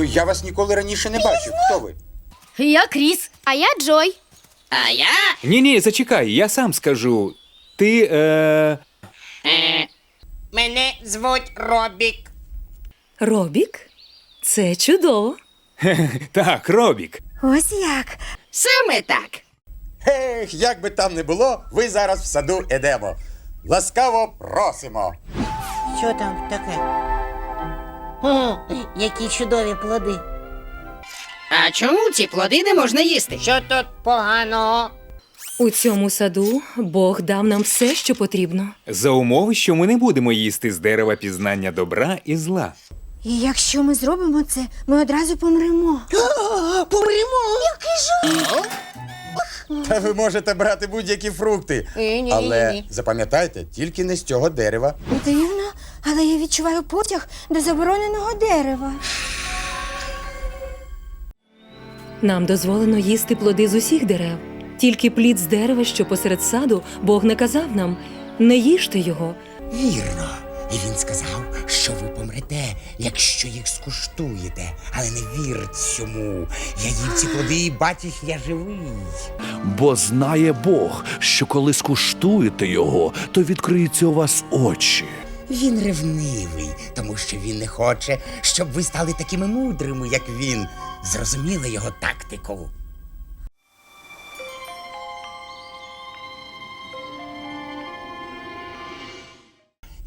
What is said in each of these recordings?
Е, Я вас ніколи раніше не бачив. Хто ви? Я Кріс. А я Джой. А я Ні, ні, зачекай, я сам скажу. Ти. Е... мене звуть Робік. Робік? Це чудово. Так, Робік. Ось як. Саме так. Ех, як би там не було, ви зараз в саду Едемо. Ласкаво просимо. Що там таке? О, які чудові плоди. А чому ці плоди не можна їсти? Що тут поганого? У цьому саду Бог дав нам все, що потрібно. За умови, що ми не будемо їсти з дерева пізнання добра і зла. І якщо ми зробимо це, ми одразу помремо. Помремо! Та ви можете брати будь-які фрукти. Але запам'ятайте, тільки не з цього дерева. Дивно, але я відчуваю потяг до забороненого дерева. Нам дозволено їсти плоди з усіх дерев. Тільки плід з дерева, що посеред саду, Бог наказав нам не їжте його. Вірно. І він сказав, що ви помрете, якщо їх скуштуєте. Але не вірте цьому. Я їв ці плоди і бачиш, я живий. Бо знає Бог, що коли скуштуєте його, то відкриються у вас очі. Він ревнивий, тому що він не хоче, щоб ви стали такими мудрими, як він. Зрозуміли його тактику.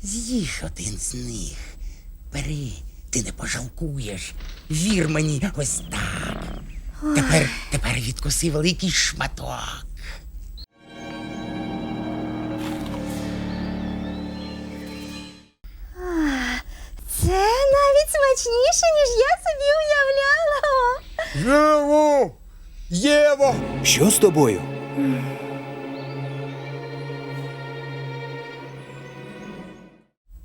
З'їж один з них. Бери, ти не пожалкуєш. Вір мені ось так. Тепер, тепер відкуси великий шматок. Смачніше, ніж я собі уявляла. Єво! Єво! Що з тобою?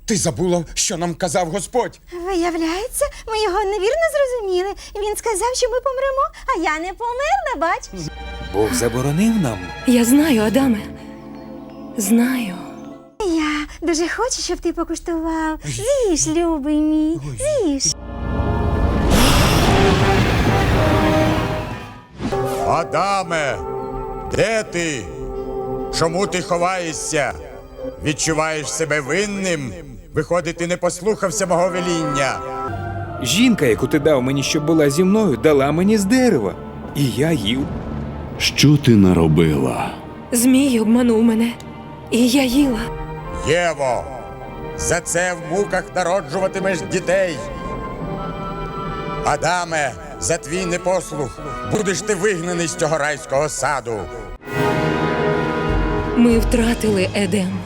Ти забула, що нам казав Господь. Виявляється, ми його невірно зрозуміли. Він сказав, що ми помремо, а я не померла, бач? Бог заборонив нам. Я знаю, Адаме. Знаю. Дуже хочу, щоб ти покуштував. З'їж, любий мій, з'їж. Адаме, де ти? Чому ти ховаєшся? Відчуваєш себе винним? Виходить, ти не послухався мого веління. Жінка, яку ти дав мені, щоб була зі мною, дала мені з дерева. І я їв. Що ти наробила? Змій обманув мене. І я їла. Єво, за це в муках народжуватимеш дітей. Адаме, за твій непослух будеш ти вигнаний з цього райського саду. Ми втратили Едем.